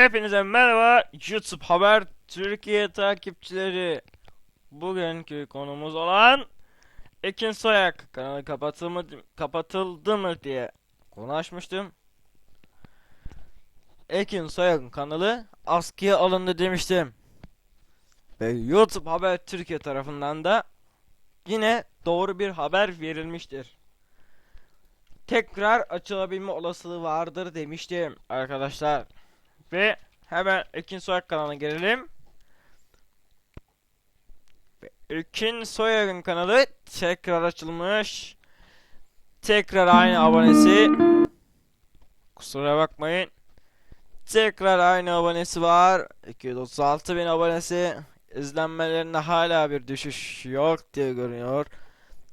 Hepinize merhaba YouTube Haber Türkiye takipçileri. Bugünkü konumuz olan Ekin Soyak kanalı kapatıldı mı, kapatıldı mı diye konu açmıştım. Ekin Soyak'ın kanalı askıya alındı demiştim. Ve YouTube Haber Türkiye tarafından da yine doğru bir haber verilmiştir. Tekrar açılabilme olasılığı vardır demiştim arkadaşlar. Ve hemen Ekin Soyak kanalına gelelim. Ekin Soyak'ın kanalı tekrar açılmış. Tekrar aynı abonesi. Kusura bakmayın. Tekrar aynı abonesi var. 236 bin abonesi. İzlenmelerinde hala bir düşüş yok diye görünüyor.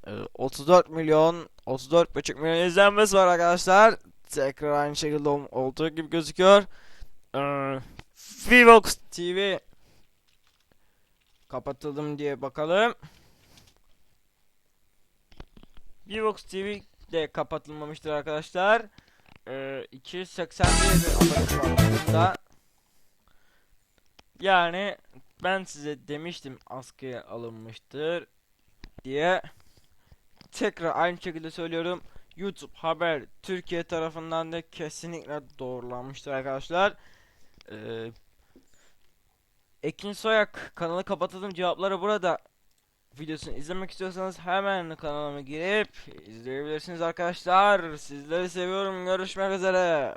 Ee, 34 milyon 34,5 milyon izlenmesi var arkadaşlar. Tekrar aynı şekilde ol- olduğu gibi gözüküyor. Ee, TV kapatıldım diye bakalım. Vivox TV de kapatılmamıştır arkadaşlar. Ee, 281 bin abonesi var. Yani ben size demiştim askıya alınmıştır diye. Tekrar aynı şekilde söylüyorum. YouTube Haber Türkiye tarafından da kesinlikle doğrulanmıştır arkadaşlar. Ee, Ekin Soyak kanalı kapatalım cevapları burada videosunu izlemek istiyorsanız hemen kanalıma girip izleyebilirsiniz arkadaşlar. Sizleri seviyorum. Görüşmek üzere.